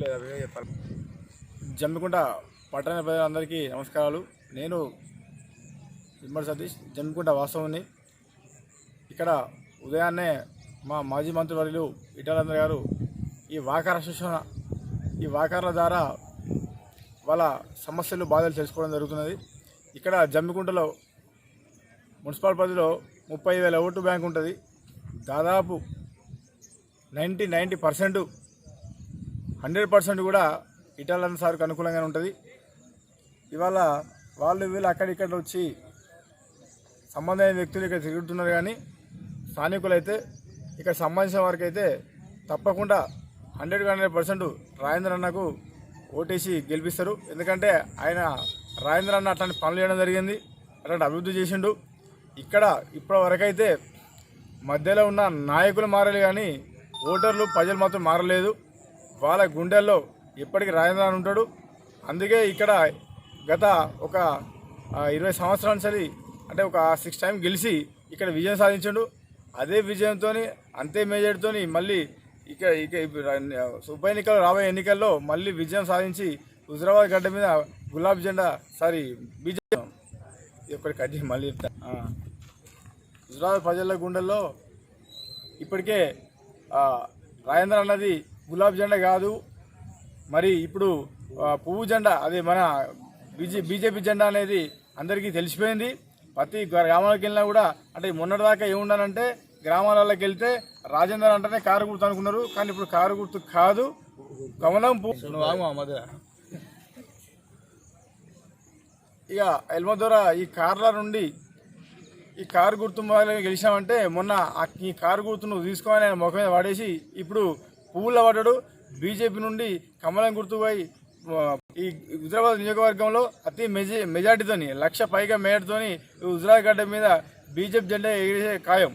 లేదా మీరే చెప్పాలి. జమ్మికుంట పట్టణ ప్రజలందరికీ నమస్కారాలు. నేను ఇమ్మడి సతీష్ జమ్మికుంట వాస్తవుని ఇక్కడ ఉదయాన్నే మా మాజీ మంత్రివర్యులు ఇటాలందర్ గారు ఈ వాకార శిక్షణ ఈ వాకార్ల ద్వారా వాళ్ళ సమస్యలు బాధలు తెలుసుకోవడం జరుగుతున్నది. ఇక్కడ జమ్మికుంటలో మున్సిపల్ పరిధిలో ముప్పై వేల ఓటు బ్యాంక్ ఉంటుంది. దాదాపు ninety ninety percent hundred percent కూడా ఇటాలన్ సార్కి అనుకూలంగానే ఉంటుంది. ఇవాళ వాళ్ళు వీళ్ళు అక్కడిక్కడ వచ్చి సంబంధమైన వ్యక్తులు ఇక్కడ తిరుగుతున్నారు కానీ స్థానికులు అయితే ఇక్కడ సంబంధించిన వారికి అయితే తప్పకుండా హండ్రెడ్ హండ్రెడ్ పర్సెంట్ రాజేంద్ర అన్నకు ఓటేసి గెలిపిస్తారు. ఎందుకంటే ఆయన రాజేంద్ర అన్న అట్లాంటి పనులు చేయడం జరిగింది అట్లాంటి అభివృద్ధి చేసిండు. ఇక్కడ ఇప్పటి వరకైతే మధ్యలో ఉన్న నాయకులు మారాలి కానీ ఓటర్లు ప్రజలు మాత్రం మారలేదు. వాళ్ళ గుండెల్లో ఇప్పటికీ రాజేంద్ర అని ఉంటాడు. అందుకే ఇక్కడ గత ఒక ఇరవై సంవత్సరాల సరి అంటే ఒక సిక్స్ టైం గెలిచి ఇక్కడ విజయం సాధించాడు. అదే విజయంతో అంతే మేజర్తో మళ్ళీ ఇక ఇక ఉప ఎన్నికలు రాబోయే ఎన్నికల్లో మళ్ళీ విజయం సాధించి హుజరాబాద్ గడ్డ మీద గులాబీ జెండా సారీ బీజేపీ ఇప్పటికి కట్ మళ్ళీ హుజరాబాద్ ప్రజల గుండెల్లో ఇప్పటికే రాజేంద్ర అన్నది గులాబీ జెండా కాదు. మరి ఇప్పుడు పువ్వు జెండా అది మన బీజే బీజేపీ జెండా అనేది అందరికీ తెలిసిపోయింది. ప్రతి గ్రామాలకు వెళ్ళినా కూడా అంటే మొన్నటిదాకా ఏముండాలంటే గ్రామాలలోకి వెళ్తే రాజేందర్ అంటేనే కారు గుర్తు అనుకున్నారు. కానీ ఇప్పుడు కారు గుర్తు కాదు. కమలం మధ్య ఇక ఎల్మదొర ఈ కార్ల నుండి ఈ కారు గుర్తు గెలిచామంటే మొన్న ఈ కారు గుర్తు నువ్వు తీసుకొని ఆయన ముఖం మీద పడేసి ఇప్పుడు పువ్వుల పడ్డాడు. బీజేపీ నుండి కమలం గుర్తుపోయి ఈ హుజరాబాద్ నియోజకవర్గంలో అతి మెజ మెజార్టీతోని లక్ష పైగా మేయర్తోని హుజరాబాద్ గడ్డ మీద బీజేపీ జెండా ఎగిరే ఖాయం.